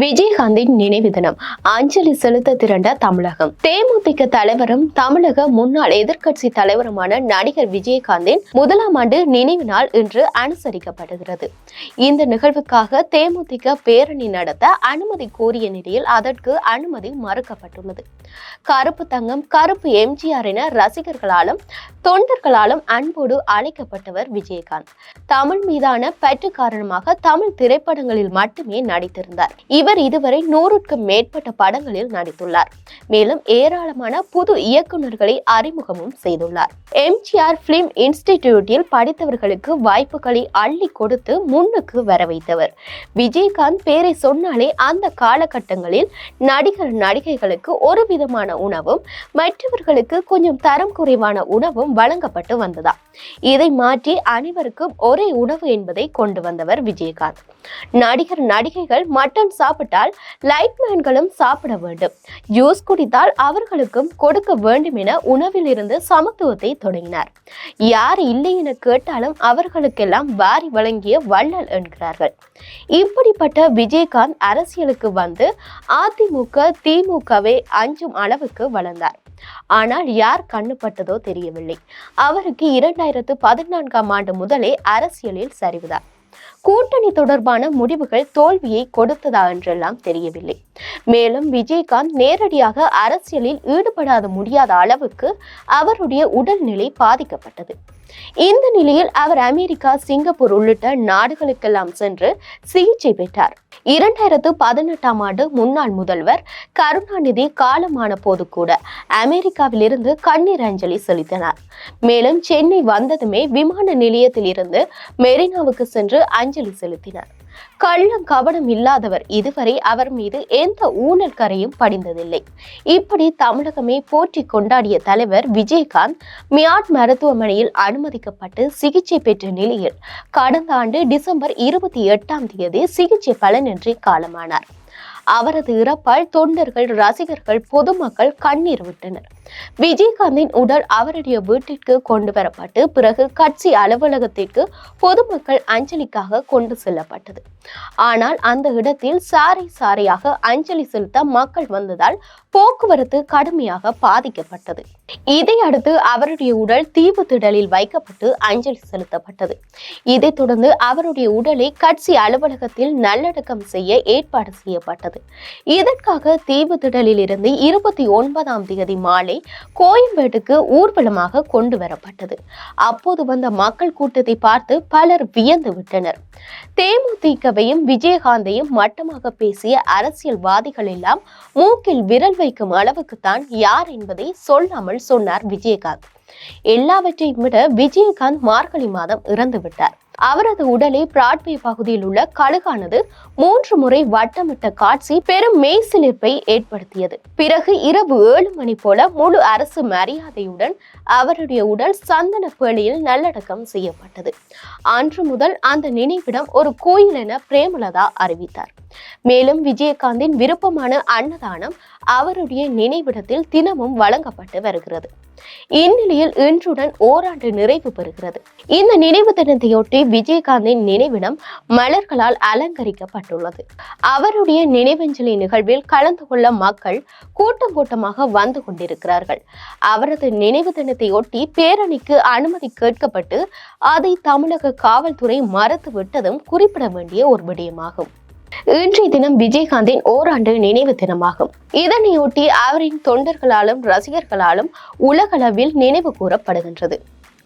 விஜயகாந்தின் நினைவு தினம். அஞ்சலி செலுத்த திரண்ட தமிழகம். தேமுதிக தலைவரும் தமிழக முன்னாள் எதிர்க்கட்சி தலைவருமான நடிகர் விஜயகாந்தின் முதலாம் ஆண்டு நினைவு நாள் இன்று அனுசரிக்கப்படுகிறது. இந்த நிகழ்வுக்காக தேமுதிக பேரணி நடத்த அனுமதி கோரிய நிலையில் அதற்கு அனுமதி மறுக்கப்பட்டுள்ளது. கருப்பு தங்கம் கருப்பு எம்ஜிஆர் என ரசிகர்களாலும் தொண்டர்களாலும் அன்போடு அழைக்கப்பட்டவர் விஜயகாந்த். தமிழ் மீதான பற்று காரணமாக தமிழ் திரைப்படங்களில் மட்டுமே நடித்திருந்தார். இவர் இதுவரை நூறுக்கும் மேற்பட்ட படங்களில் நடித்துள்ளார். மேலும் ஏராளமான புது இயக்குநர்களை அறிமுகமும் செய்துள்ளார். எம்ஜிஆர் பிலிம் இன்ஸ்டிடியூட்டில் படித்தவர்களுக்கு வாய்ப்புகளை அள்ளி கொடுத்து முன்னுக்கு வர வைத்தவர். விஜயகாந்த் பேரை சொன்னாலே அந்த காலகட்டங்களில் நடிகர் நடிகைகளுக்கு ஒரு விதமான உணவும் மற்றவர்களுக்கு கொஞ்சம் தரம் குறைவான உணவும் வழங்கப்பட்டு வந்ததா? இதை மாற்றி அனைவருக்கும் ஒரே உணவு என்பதை கொண்டு வந்தவர் விஜயகாந்த். நடிகர் நடிகைகள் மட்டன் சாப்பிட்டால் லைட்மேன்களும் சாப்பிட வேண்டும். ஜூஸ் குடித்தால் அவர்களுக்கும் கொடுக்க வேண்டும் என உணவில் இருந்து சமத்துவத்தை தொடங்கினார். யார் இல்லை என கேட்டாலும் அவர்களுக்கெல்லாம் வாரி வழங்கிய வள்ளல் என்கிறார்கள். இப்படிப்பட்ட விஜயகாந்த் அரசியலுக்கு வந்து அதிமுக திமுகவை அஞ்சும் அளவுக்கு வளர்ந்தார். ஆனால் யார் கண்ணுப்பட்டதோ தெரியவில்லை. அவருக்கு இரண்டாயிரத்து பதினான்காம் ஆண்டு முதலே அரசியலில் சரிவுதான். கூட்டணி தொடர்பான முடிவுகள் தோல்வியை கொடுத்ததா என்றெல்லாம் தெரியவில்லை. மேலும் விஜயகாந்த் நேரடியாக அரசியலில் ஈடுபடாத முடியாத அளவுக்கு அவருடைய உடல்நிலை பாதிக்கப்பட்டது. இந்த நிலையில் அவர் அமெரிக்கா சிங்கப்பூர் உள்ளிட்ட நாடுகளுக்கெல்லாம் சென்று சிகிச்சை பெற்றார். இரண்டாயிரத்து பதினெட்டாம் ஆண்டு முன்னாள் முதல்வர் கருணாநிதி காலமான போது கூட அமெரிக்காவிலிருந்து கண்ணீர் அஞ்சலி செலுத்தினார். மேலும் சென்னை வந்ததுமே விமான நிலையத்தில் இருந்து மெரினாவுக்கு சென்று அஞ்சலி செலுத்தினார். கள்ளம் கவனம் இல்லாதவர் இதுவரை அவர் மீது எந்த ஊழல் கரையும் படிந்ததில்லை. இப்படி தமிழகமே போற்றி கொண்டாடிய தலைவர் விஜயகாந்த் மியாட் மருத்துவமனையில் அனு அனுமதிக்கப்பட்டு சிகிச்சை பெற்ற நிலையில் கடந்த ஆண்டு டிசம்பர் இருபத்தி எட்டாம் தேதி சிகிச்சை பலனின்றி காலமானார். அவரது இறப்பால் தொண்டர்கள் ரசிகர்கள் பொதுமக்கள் கண்ணீர் விட்டனர். விஜயகாந்தின் உடல் அவருடைய வீட்டிற்கு கொண்டு வரப்பட்டு பிறகு கட்சி அலுவலகத்திற்கு பொதுமக்கள் அஞ்சலிக்காக கொண்டு செல்லப்பட்டது. ஆனால் அந்த இடத்தில் சாரி சாரியாக அஞ்சலி செலுத்த மக்கள் வந்ததால் போக்குவரத்து கடுமையாக பாதிக்கப்பட்டது. இதையடுத்து அவருடைய உடல் தீவு திடலில் வைக்கப்பட்டு அஞ்சலி செலுத்தப்பட்டது. இதைத் தொடர்ந்து அவருடைய உடலை கட்சி அலுவலகத்தில் நல்லடக்கம் செய்ய ஏற்பாடு செய்யப்பட்டது. இதற்காக தீவு திடலில் இருந்து இருபத்தி ஒன்பதாம் தேதி மாலை கோயம்பேட்டுக்கு ஊர்வலமாக கொண்டு வரப்பட்டது. அப்போது வந்த மக்கள் கூட்டத்தை பார்த்து பலர் வியந்து விட்டனர். தேமுதிக தேமுதிகவையும் விஜயகாந்தையும் மட்டமாக பேசிய அரசியல்வாதிகள் எல்லாம் மூக்கில் விரல் வைக்கும் அளவுக்குத்தான் யார் என்பதை சொல்லாமல் சொன்னார் விஜயகாந்த். எல்லாவற்றையும் விட விஜயகாந்த் மார்கழி மாதம் இறந்து விட்டார். அவரது உடலை பிராட்வே பகுதியில் உள்ள கழுகானது மூன்று முறை வட்டமிட்ட காட்சி பெரும் மெய்சிலிர்ப்பை ஏற்படுத்தியது. பிறகு இரவு ஏழு மணி போல முழு அரசு மரியாதையுடன் அவருடைய உடல் சந்தன பேழையில் நல்லடக்கம் செய்யப்பட்டது. அன்று முதல் அந்த நினைவிடம் ஒரு கோயில் என பிரேமலதா அறிவித்தார். மேலும் விஜயகாந்தின் விருப்பமான அன்னதானம் அவருடைய நினைவிடத்தில் தினமும் வழங்கப்பட்டு வருகிறது. இந்நிலையில் இன்றுடன் ஓராண்டு நிறைவு பெறுகிறது. இந்த நினைவு தினத்தையொட்டி விஜயகாந்தின் நினைவிடம் மலர்களால் அலங்கரிக்கப்பட்டுள்ளது. அவருடைய நினைவஞ்சலி நிகழ்வில் கலந்து கொள்ள மக்கள் கூட்டம் கூட்டமாக வந்து கொண்டிருக்கிறார்கள். அவரது நினைவு தினத்தையொட்டி பேரணிக்கு அனுமதி கேட்கப்பட்டு அதை தமிழக காவல்துறை மறுத்து விட்டதும் குறிப்பிட வேண்டிய ஒரு விடயமாகும். இன்றைய தினம் விஜயகாந்தின் ஓராண்டு நினைவு தினமாகும். இதனையொட்டி அவரின் தொண்டர்களாலும் ரசிகர்களாலும் உலகளவில் நினைவு கூறப்படுகின்றது.